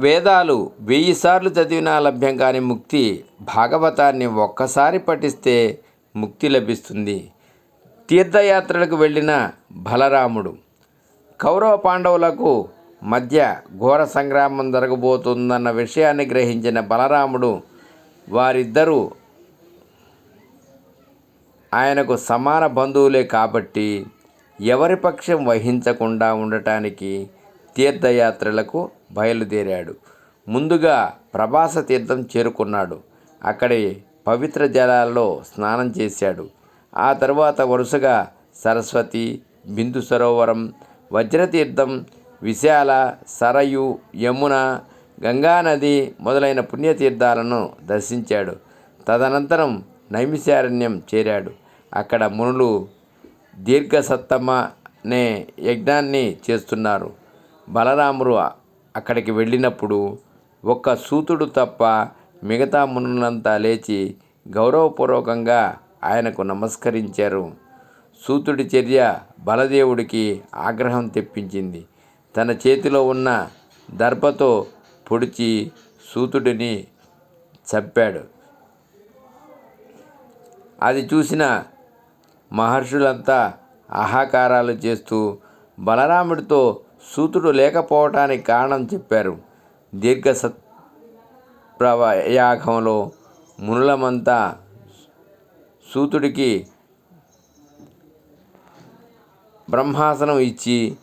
వేదాలు వెయ్యి సార్లు చదివినా లభ్యం కాని ముక్తి భాగవతాన్ని ఒక్కసారి పఠిస్తే ముక్తి లభిస్తుంది. తీర్థయాత్రలకు వెళ్ళిన బలరాముడు కౌరవ పాండవులకు మధ్య ఘోర సంగ్రామం జరగబోతుందన్న విషయాన్ని గ్రహించిన బలరాముడు వారిద్దరూ ఆయనకు సమాన బంధువులే కాబట్టి ఎవరి పక్షం వహించకుండా ఉండటానికి తీర్థయాత్రలకు బయలుదేరాడు. ముందుగా ప్రభాస తీర్థం చేరుకున్నాడు. అక్కడి పవిత్ర జలాల్లో స్నానం చేశాడు. ఆ తర్వాత వరుసగా సరస్వతి బిందు సరోవరం వజ్రతీర్థం విశాల సరయు యమున గంగానది మొదలైన పుణ్యతీర్థాలను దర్శించాడు. తదనంతరం నైమిశారణ్యం చేరాడు. అక్కడ మునులు దీర్ఘసత్తమ అనే యజ్ఞాన్ని చేస్తున్నారు. బలరాముడు అక్కడికి వెళ్ళినప్పుడు ఒక్క సూతుడు తప్ప మిగతా మునులంతా లేచి గౌరవపూర్వకంగా ఆయనకు నమస్కరించారు. సూతుడి చర్య బలదేవుడికి ఆగ్రహం తెప్పించింది. తన చేతిలో ఉన్న దర్భతో పొడిచి సూతుడిని చంపాడు. అది చూసిన మహర్షులంతా ఆహాకారాలు చేస్తూ బలరాముడితో సూతుడు లేకపోవటానికి కారణం చెప్పారు. దీర్ఘ సత్ప్రయాగంలో మునులమంతా సూతుడికి బ్రహ్మాసనం ఇచ్చి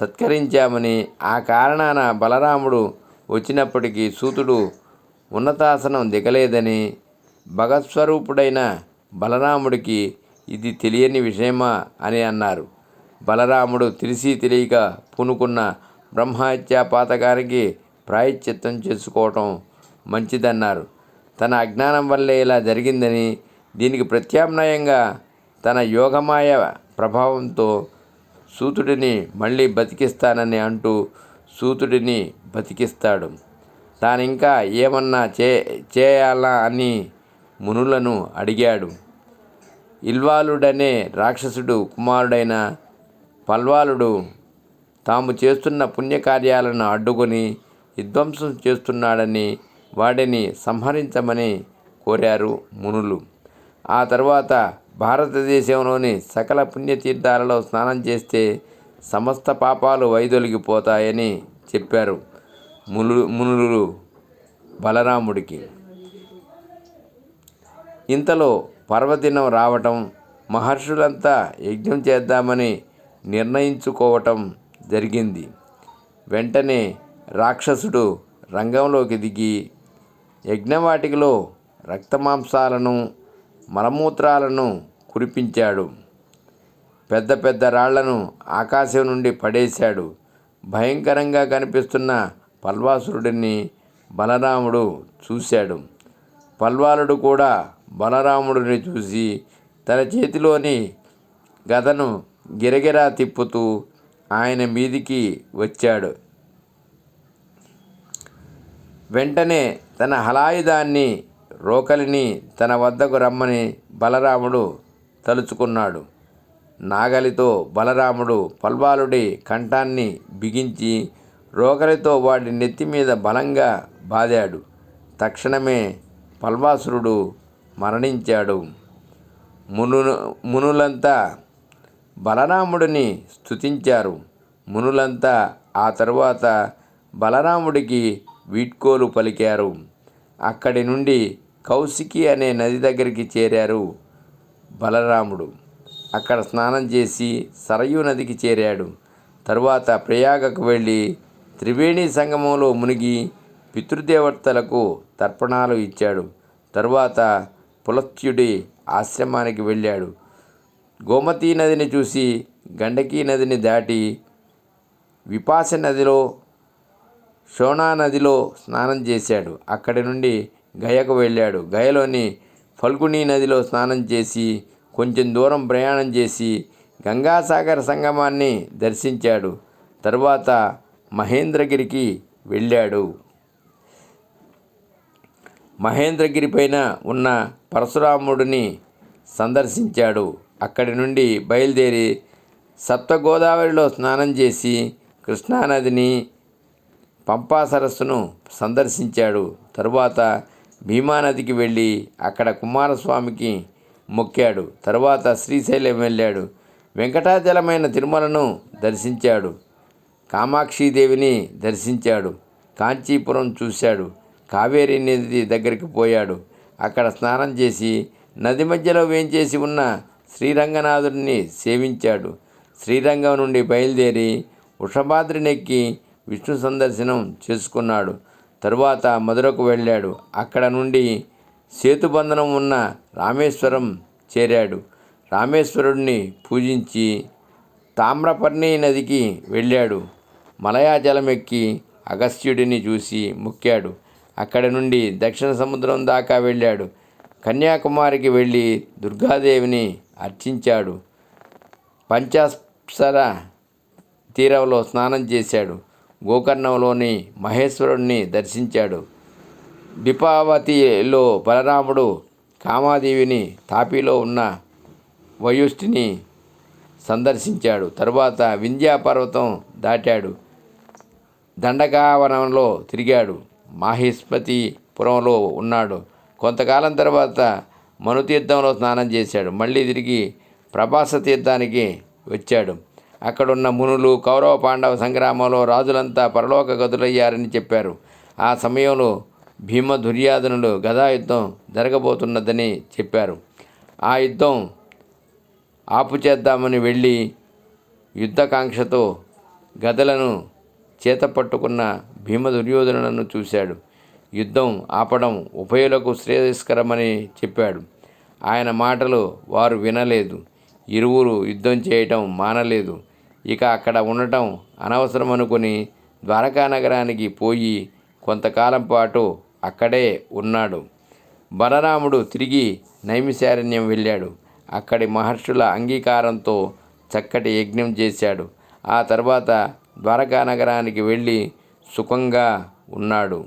సత్కరించామని ఆ కారణాన బలరాముడు వచ్చినప్పటికీ సూతుడు ఉన్నతాసనం దిగలేదని భగత్స్వరూపుడైన బలరాముడికి ఇది తెలియని విషయమా అని అన్నారు. బలరాముడు తెలిసి తెలియక పూనుకున్న బ్రహ్మహత్యా పాతకానికి ప్రాయశ్చిత్తం చేసుకోవటం మంచిదన్నారు. తన అజ్ఞానం వల్లే ఇలా జరిగిందని దీనికి ప్రత్యామ్నాయంగా తన యోగమాయ ప్రభావంతో సూతుడిని మళ్ళీ బతికిస్తానని అంటూ సూతుడిని బతికిస్తాడు. తానింకా ఏమన్నా చే చేయాలా అని మునులను అడిగాడు. ఇల్వాలుడనే రాక్షసుడు కుమారుడైన పల్వాలుడు తాము చేస్తున్న పుణ్యకార్యాలను అడ్డుకొని విధ్వంసం చేస్తున్నాడని వాడిని సంహరించమని కోరారు మునులు. ఆ తర్వాత భారతదేశంలోని సకల పుణ్యతీర్థాలలో స్నానం చేస్తే సమస్త పాపాలు వైదొలిగిపోతాయని చెప్పారు మును మునులు బలరాముడికి. ఇంతలో పర్వదినం రావటం మహర్షులంతా యజ్ఞం చేద్దామని నిర్ణయించుకోవటం జరిగింది. వెంటనే రాక్షసుడు రంగంలోకి దిగి యజ్ఞవాటికలో రక్తమాంసాలను మలమూత్రాలను కురిపించాడు. పెద్ద పెద్ద రాళ్ళను ఆకాశం నుండి పడేశాడు. భయంకరంగా కనిపిస్తున్న పల్వాసురుడిని బలరాముడు చూశాడు. పల్వాలుడు కూడా బలరాముడిని చూసి తన చేతిలోని గదను గిరగిరా తిప్పుతూ ఆయన మీదికి వచ్చాడు. వెంటనే తన హలాయుధాన్ని రోకలిని తన వద్దకు రమ్మని బలరాముడు తలుచుకున్నాడు. నాగలితో బలరాముడు పల్వాలుడి కంఠాన్ని బిగించి రోకలితో వాడి నెత్తి మీద బలంగా బాదాడు. తక్షణమే పల్వాసురుడు మరణించాడు. మును మునులంతా బలరాముడిని స్తుతించారు. మునులంతా ఆ తరువాత బలరాముడికి వీడ్కోలు పలికారు. అక్కడి నుండి కౌశికి అనే నది దగ్గరికి చేరారు బలరాముడు. అక్కడ స్నానం చేసి సరయూ నదికి చేరాడు. తరువాత ప్రయాగకు వెళ్ళి త్రివేణి సంగమంలో మునిగి పితృదేవతలకు తర్పణాలు ఇచ్చాడు. తరువాత పులత్యుడి ఆశ్రమానికి వెళ్ళాడు. గోమతీ నదిని చూసి గండకీ నదిని దాటి విపాస నదిలో షోనా నదిలో స్నానం చేశాడు. అక్కడి నుండి గయకు వెళ్ళాడు. గయలోని ఫల్గుని నదిలో స్నానం చేసి కొంచెం దూరం ప్రయాణం చేసి గంగాసాగర సంగమాన్ని దర్శించాడు. తరువాత మహేంద్రగిరికి వెళ్ళాడు. మహేంద్రగిరి పైన ఉన్న పరశురాముడిని సందర్శించాడు. అక్కడి నుండి బయలుదేరి సప్తగోదావరిలో స్నానం చేసి కృష్ణానదిని పంపా సరస్సును సందర్శించాడు. తరువాత భీమానదికి వెళ్ళి అక్కడ కుమారస్వామికి మొక్కాడు. తరువాత శ్రీశైలం వెళ్ళాడు. వెంకటాచలమైన తిరుమలను దర్శించాడు. కామాక్షీదేవిని దర్శించాడు. కాంచీపురం చూశాడు. కావేరీ నది దగ్గరికి పోయాడు. అక్కడ స్నానం చేసి నది మధ్యలో వేంచేసి ఉన్న శ్రీరంగనాథుడిని సేవించాడు. శ్రీరంగం నుండి బయలుదేరి వృషభాద్రినెక్కి విష్ణు సందర్శనం చేసుకున్నాడు. తరువాత మధురకు వెళ్ళాడు. అక్కడ నుండి సేతుబంధనం ఉన్న రామేశ్వరం చేరాడు. రామేశ్వరుడిని పూజించి తామ్రపర్ణి నదికి వెళ్ళాడు. మలయాజలం ఎక్కి అగస్త్యుడిని చూసి మొక్కాడు. అక్కడి నుండి దక్షిణ సముద్రం దాకా వెళ్ళాడు. కన్యాకుమారికి వెళ్ళి దుర్గాదేవిని అర్చించాడు. పంచాప్సర తీరంలో స్నానం చేశాడు. గోకర్ణంలోని మహేశ్వరుణ్ణి దర్శించాడు. దీపావతిలో బలరాముడు కామాదేవిని తాపిలో ఉన్న వయుష్ఠిని సందర్శించాడు. తరువాత వింధ్యా పర్వతం దాటాడు. దండకావనంలో తిరిగాడు. మాహిష్మతిపురంలో ఉన్నాడు. కొంతకాలం తర్వాత మనుతీర్థంలో స్నానం చేశాడు. మళ్ళీ తిరిగి ప్రభాస తీర్థానికి వచ్చాడు. అక్కడున్న మునులు కౌరవ పాండవ సంగ్రామంలో రాజులంతా పరలోక గదులయ్యారని చెప్పారు. ఆ సమయంలో భీమ దుర్యాధనులు గదాయుద్ధం జరగబోతున్నదని చెప్పారు. ఆ యుద్ధం ఆపు చేద్దామని వెళ్ళి యుద్ధకాంక్షతో గదలను చేత పట్టుకున్న భీమ దుర్యోధనులను చూశాడు. యుద్ధం ఆపడం ఉభయులకు శ్రేయస్కరమని చెప్పాడు. ఆయన మాటలు వారు వినలేదు. ఇరువురు యుద్ధం చేయటం మానలేదు. ఇక అక్కడ ఉండటం అనవసరం అనుకుని ద్వారకా నగరానికి పోయి కొంతకాలం పాటు అక్కడే ఉన్నాడు. బలరాముడు తిరిగి నైమిశారణ్యం వెళ్ళాడు. అక్కడి మహర్షుల అంగీకారంతో చక్కటి యజ్ఞం చేశాడు. ఆ తర్వాత ద్వారకా నగరానికి వెళ్ళి సుఖంగా ఉన్నాడు.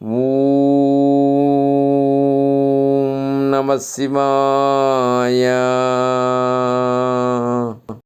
ఓం నమ శివాయ.